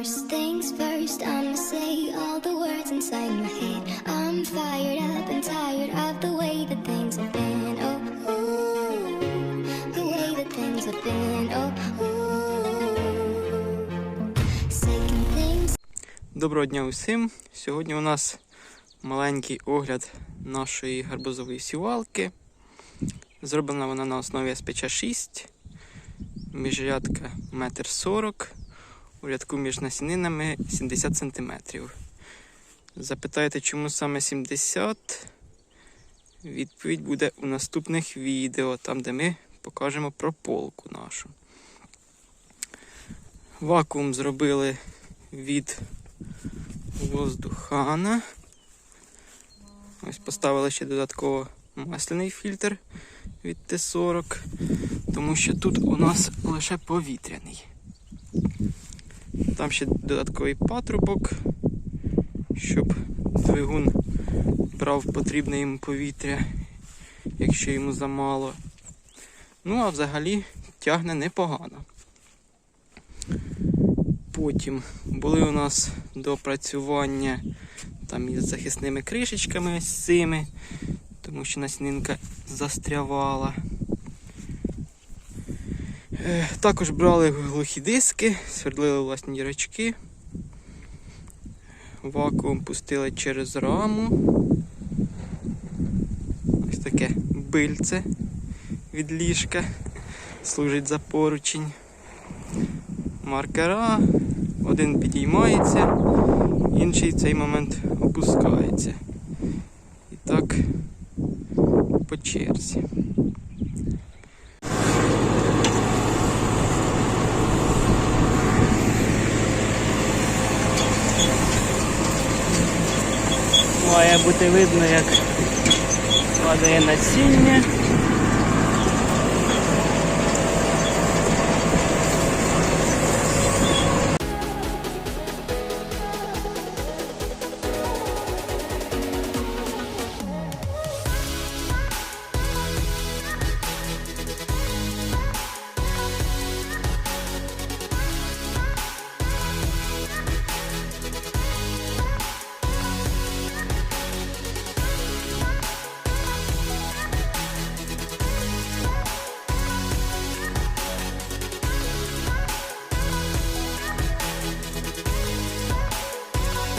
First things first, I'ma say all the words inside my head. I'm fired up and tired of the way that things have been. Oh, ooh, the way that things have been. Oh, ooh. Second things Доброго дня усім. Сьогодні у нас маленький огляд нашої гарбузової сівалки. Зроблена вона на основі СПЧ 6. Міжрядка 1,40 м. У рядку між насінинами 70 см. Запитаєте, чому саме 70? Відповідь буде у наступних відео, там де ми покажемо прополку нашу. Вакуум зробили від воздухана. Ось поставили ще додатково масляний фільтр від Т40, тому що тут у нас лише повітряний. Там ще додатковий патрубок, щоб двигун брав потрібне йому повітря, якщо йому замало. Ну, а взагалі тягне непогано. Потім були у нас допрацювання там із захисними кришечками ось цими, тому що насінинка застрявала. Е, Також брали глухі диски, свердлили власні дірочки. Вакуум пустили через раму. Ось таке бильце від ліжка. Служить за поручень. Маркера. Один підіймається, інший в цей момент опускається. І так по черзі. Має бути видно, як падає насіння.